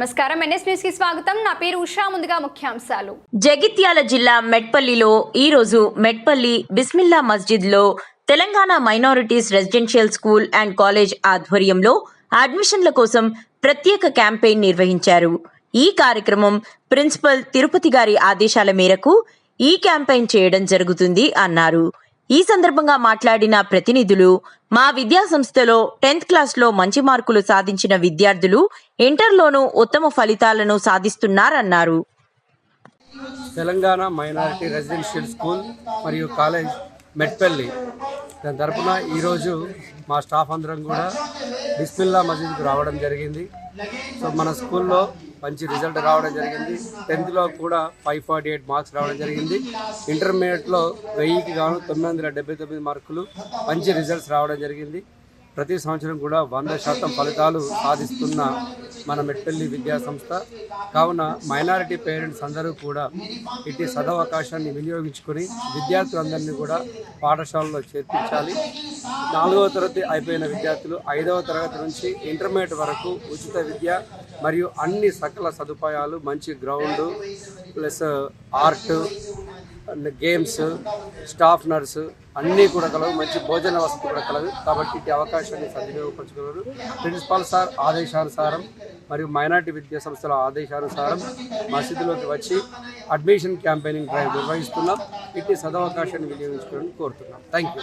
నమస్కారం. ఎన్ఎస్ న్యూస్కి స్వాగతం. నా పేరు ఉషా. ముందుగా ముఖ్యాంశాలు. జగిత్యాల జిల్లా మెట్పల్లిలో ఈరోజు Metpalli Bismillah మస్జిద్లో Telangana minorities residential school and college ఆధ్వర్యంలో అడ్మిషన్ల కోసం ప్రత్యేక క్యాంపెయిన్ నిర్వహించారు. ఈ కార్యక్రమం ప్రిన్సిపల్ తిరుపతి గారి ఆదేశాల మేరకు ఈ క్యాంపెయిన్ చేయడం జరుగుతుంది అన్నారు. ఈ సందర్భంగా మాట్లాడిన ప్రతినిధులు మా విద్యా సంస్థలో టెన్త్ క్లాస్లో మంచి మార్కులు సాధించిన విద్యార్థులు ఇంటర్లోనూ ఉత్తమ ఫలితాలను సాధిస్తున్నారన్నారు. తెలంగాణ మైనారిటీ రెసిడెన్షియల్ స్కూల్ మరియు కాలేజ్ మెట్పల్లి. దాని తరపున ఈరోజు మా స్టాఫ్ అందరం కూడా బిస్మిల్లా మసీద్కు రావడం జరిగింది. సో మన స్కూల్లో మంచి రిజల్ట్ రావడం జరిగింది. టెన్త్లో కూడా ఫైవ్ ఫార్టీ ఎయిట్ మార్క్స్ రావడం జరిగింది. ఇంటర్మీడియట్లో వెయ్యికి గాను తొమ్మిది వందల డెబ్బై తొమ్మిది మార్కులు మంచి రిజల్ట్స్ రావడం జరిగింది. ప్రతి సంవత్సరం కూడా వంద శాతం ఫలితాలు సాధిస్తున్న మన మెట్టల్లి విద్యా సంస్థ. కావున మైనారిటీ పేరెంట్స్ అందరూ కూడా ఇటు సదవకాశాన్ని వినియోగించుకొని విద్యార్థులందరినీ కూడా పాఠశాలలో చేర్పించాలి. నాలుగవ తరగతి అయిపోయిన విద్యార్థులు ఐదవ తరగతి నుంచి ఇంటర్మీడియట్ వరకు ఉచిత విద్య మరియు అన్ని సకల సదుపాయాలు మంచి ground plus uh, art games staff nurse అన్నీ కూడా కలవు మంచి భోజన వసతి కూడా కలదు కాబట్టి ఈ అవకాశాన్ని సద్వినియోగపరచుకున్నారు ప్రిన్సిపాల్ సార్ ఆదేశానుసారం మరియు మైనార్టీ విద్యా సంస్థల ఆదేశానుసారం మసీదులోకి వచ్చి అడ్మిషన్ క్యాంపెయినింగ్ డ్రైవ్ నిర్వహిస్తున్నాం. ఇట్టి సదవకాశాన్ని వినియోగించుకోవాలని కోరుతున్నాం. థ్యాంక్ యూ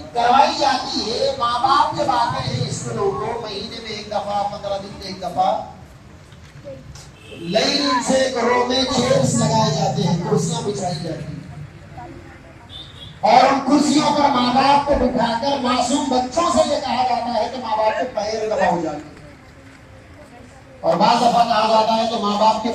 करवाई जाती है माँ बाप जब आते हैं स्कूलों को महीने में एक दफ़ा, पंद्रह दिन में एक दफ़ा। लाइन से घरों में चेयर्स लगाए जाते हैं, कुर्सियाँ बिछाई जाती हैं। और उन कुर्सियों पर माँ बाप को बिठाकर मासूम बच्चों से ये कहा जाता है कि माँ बाप के पैर दबाओ जाते और बाद दफ़ा कहा जाता है कि माँ बाप के